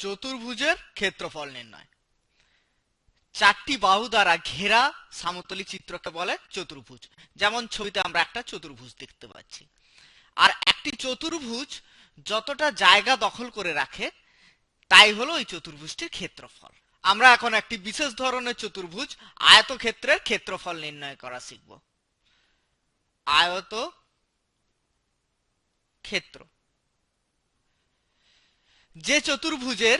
চতুর্ভুজের ক্ষেত্রফল নির্ণয়। চারটি বাহু দ্বারা ঘেরা সমতলী চিত্রকে বলে চতুর্ভুজ। যেমন ছবিতে আমরা একটা চতুর্ভুজ দেখতে পাচ্ছি। আর একটি চতুর্ভুজ যতটা জায়গা দখল করে রাখে, তাই হলো ওই চতুর্ভুজটির ক্ষেত্রফল। আমরা এখন একটি বিশেষ ধরনের চতুর্ভুজ আয়তক্ষেত্রের ক্ষেত্রফল নির্ণয় করা শিখব। আয়ত ক্ষেত্র যে চতুর্ভুজের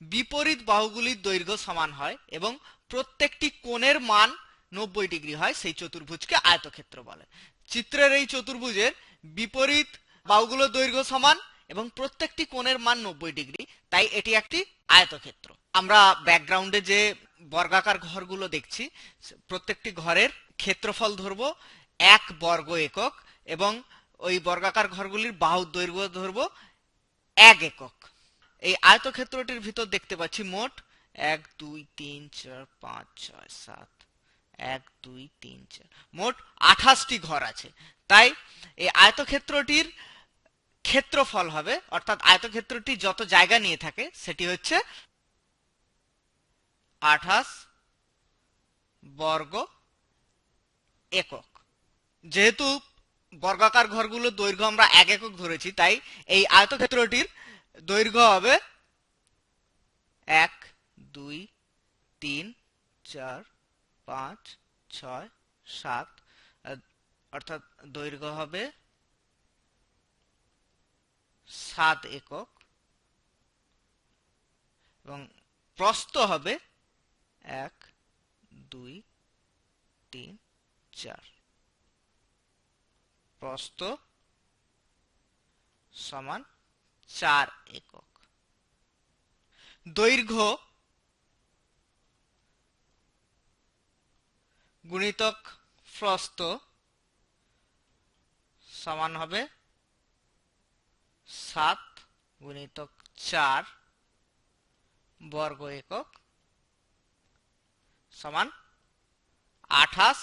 বিপরীত বাহুগুলির দৈর্ঘ্য সমান হয় এবং প্রত্যেকটি কোণের মান নব্বই ডিগ্রি হয়, সেই চতুর্ভুজকে আয়তক্ষেত্র বলে। চিত্রের এই চতুর্ভুজের বিপরীত বাহুগুলোর দৈর্ঘ্য সমান এবং প্রত্যেকটি কোণের মান নব্বই ডিগ্রি, তাই এটি একটি আয়তক্ষেত্র। আমরা ব্যাকগ্রাউন্ডে যে বর্গাকার ঘরগুলো দেখছি, প্রত্যেকটি ঘরের ক্ষেত্রফল ধরবো এক বর্গ একক এবং ওই বর্গাকার ঘরগুলির বাহুর দৈর্ঘ্য ধরব এক একক। এই আয়তক্ষেত্রটির ভিতর দেখতে পাচ্ছি মোট এক, দুই, তিন, চার, পাঁচ, ছয়, সাত, এক, দুই, তিন, চার। মোট আঠাশটি ঘর আছে। তাই এই আয়তক্ষেত্রটির ক্ষেত্রফল হবে, অর্থাৎ আয়তক্ষেত্রটি যত জায়গা নিয়ে থাকে, সেটি হচ্ছে আঠাশ বর্গ একক। যেহেতু বর্গাকার ঘরগুলো দৈর্ঘ্য আমরা এক একক ধরেছি, তাই এই আয়তক্ষেত্রটির দৈর্ঘ্য হবে এক, দুই, তিন, চার, পাঁচ, ছয়, সাত। অর্থাৎ দৈর্ঘ্য হবে সাত একক। এবং প্রস্থ হবে এক, দুই, তিন, চার। প্রস্থ সমান চার একক। দৈর্ঘ্য গুণিতক প্রস্থ সমান হবে সাত গুণিতক চার বর্গ একক সমান আঠাশ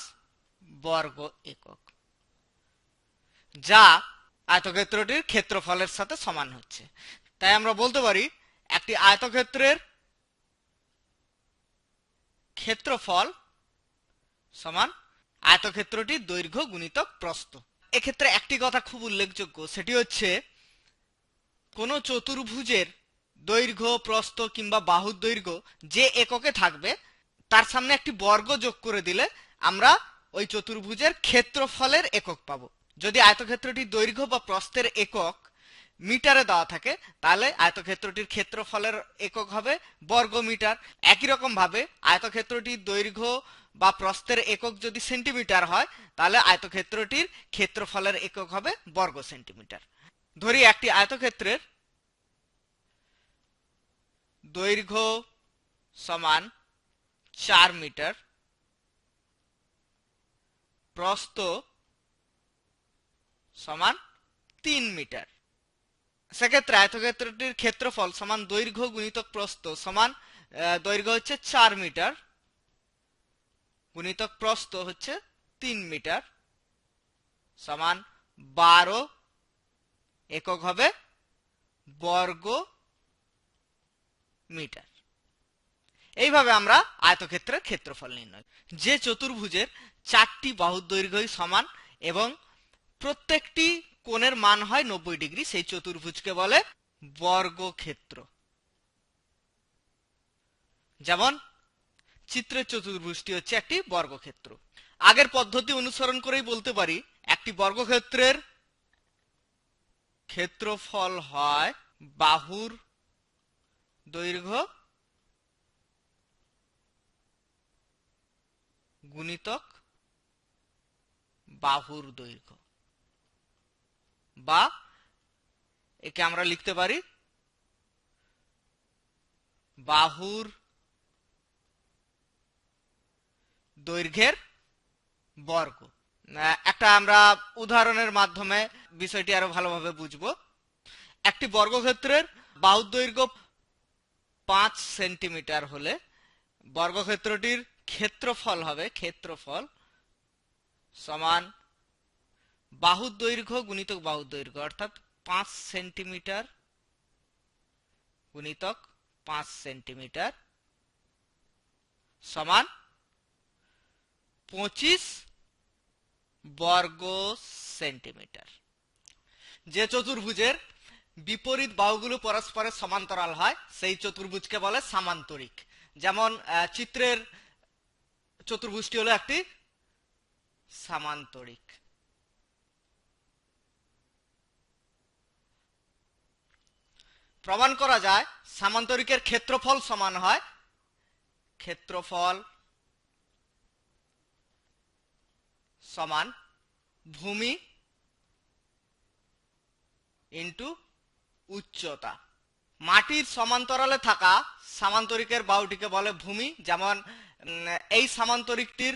বর্গ একক। যা আয়তক্ষেত্রটির ক্ষেত্রফলের সাথে সমান হচ্ছে। তাই আমরা বলতে পারি, একটি আয়তক্ষেত্রের ক্ষেত্রফল সমান আয়তক্ষেত্রটির দৈর্ঘ্য গুণিতক প্রস্থ। এক্ষেত্রে একটি কথা খুব উল্লেখযোগ্য, সেটি হচ্ছে কোন চতুর্ভুজের দৈর্ঘ্য, প্রস্থ কিংবা বাহুর দৈর্ঘ্য যে এককে থাকবে, তার সামনে একটি বর্গ যোগ করে দিলে আমরা ওই চতুর্ভুজের ক্ষেত্রফলের একক পাবো। যদি আয়তক্ষেত্রটি দৈর্ঘ্য বা প্রস্থের একক মিটারে দেওয়া থাকে, তাহলে আয়তক্ষেত্রটির ক্ষেত্রফলের একক হবে বর্গ মিটার একই রকম ভাবে আয়তক্ষেত্রটির দৈর্ঘ্য বা প্রস্থের একক যদি সেন্টিমিটার হয়, তাহলে আয়তক্ষেত্রটির ক্ষেত্রফলের একক হবে বর্গ সেন্টিমিটার। ধরি একটি আয়তক্ষেত্রের দৈর্ঘ্য সমান চার মিটার, প্রস্থ সমান তিন মিটার। সেক্ষেত্রে আয়তক্ষেত্রটির ক্ষেত্রফল সমান দৈর্ঘ্য গুণিতক প্রস্থ সমান দৈর্ঘ্য হচ্ছে চার মিটার। গুণিতক প্রস্থ হচ্ছে তিন মিটার। সমান বারো একক হবে বর্গ মিটার। এইভাবে আমরা আয়তক্ষেত্রের ক্ষেত্রফল নির্ণয় যে চতুর্ভুজের চারটি বাহুর দৈর্ঘ্যই সমান এবং প্রত্যেকটি কোণের মান হয় নব্বই ডিগ্রি, সেই চতুর্ভুজকে বলে বর্গক্ষেত্র। যেমন, চিত্রের চতুর্ভুজটি হচ্ছে একটি বর্গক্ষেত্র। আগের পদ্ধতি অনুসরণ করেই বলতে পারি, একটি বর্গক্ষেত্রের ক্ষেত্রফল হয় বাহুর দৈর্ঘ্য গুণিতক বাহুর দৈর্ঘ্য। বা একে আমরা লিখতে পারি বাহুর দৈর্ঘ্যের বর্গ। একটা আমরা উদাহরণের মাধ্যমে বিষয়টি আরও ভালোভাবে বুঝব। একটি বর্গক্ষেত্রের বাহুর দৈর্ঘ্য পাঁচ সেন্টিমিটার হলে বর্গক্ষেত্রটির ক্ষেত্রফল হবে, ক্ষেত্রফল সমান বাহুর দৈর্ঘ্য গুণিতক বাহুর দৈর্ঘ্য অর্থাৎ পাঁচ সেন্টিমিটার গুণিতক পাঁচ সেন্টিমিটার সমান পঁচিশ বর্গ সেন্টিমিটার। যে চতুর্ভুজের বিপরীত বাহুগুলো পরস্পরের সমান্তরাল হয়, সেই চতুর্ভুজকে বলে সামান্তরিক। যেমন চিত্রের চতুর্ভুজটি হলো একটি সামান্তরিক। প্রমাণ করা যায়, সামান্তরিকের ক্ষেত্রফল সমান হয়। ক্ষেত্রফল সমান ভূমি ইন্টু উচ্চতা। মাটির সমান্তরালে থাকা সামান্তরিকের বাহুটিকে বলে ভূমি। যেমন এই সামান্তরিকটির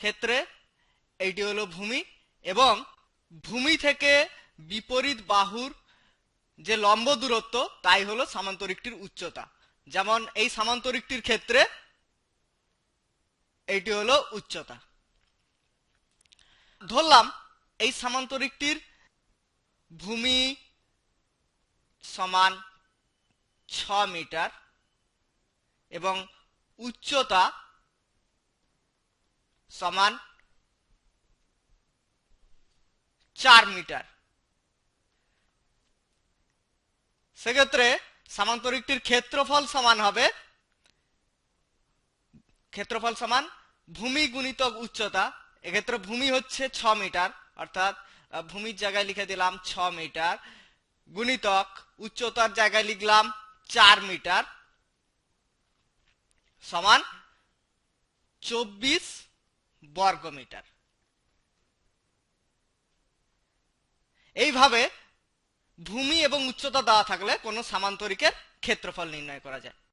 ক্ষেত্রে এইটি হলো ভূমি এবং ভূমি থেকে বিপরীত বাহুর যে লম্ব দূরত্ব, তাই হলো সামান্তরিকটির উচ্চতা। যেমন এই সামান্তরিকটির ক্ষেত্রে এটি হলো উচ্চতা। ধরলাম, এই সামান্তরিকটির ভূমি সমান ছ মিটার এবং উচ্চতা সমান চার মিটার। সেক্ষেত্রে সামান্তরিকটির ক্ষেত্রফল সমান হবে, ক্ষেত্রফল সমান ভূমি গুণিতক উচ্চতা, এক্ষেত্রে ভূমি হচ্ছে ছ মিটার, অর্থাৎ ভূমির জায়গায় লিখে দিলাম ছ মিটার, গুণিতক উচ্চতার জায়গায় লিখলাম চার মিটার, সমান চব্বিশ বর্গ মিটার এইভাবে ভূমি এবং উচ্চতা দেওয়া থাকলে কোনো সামান্তরিকের ক্ষেত্রফল নির্ণয় করা যায়।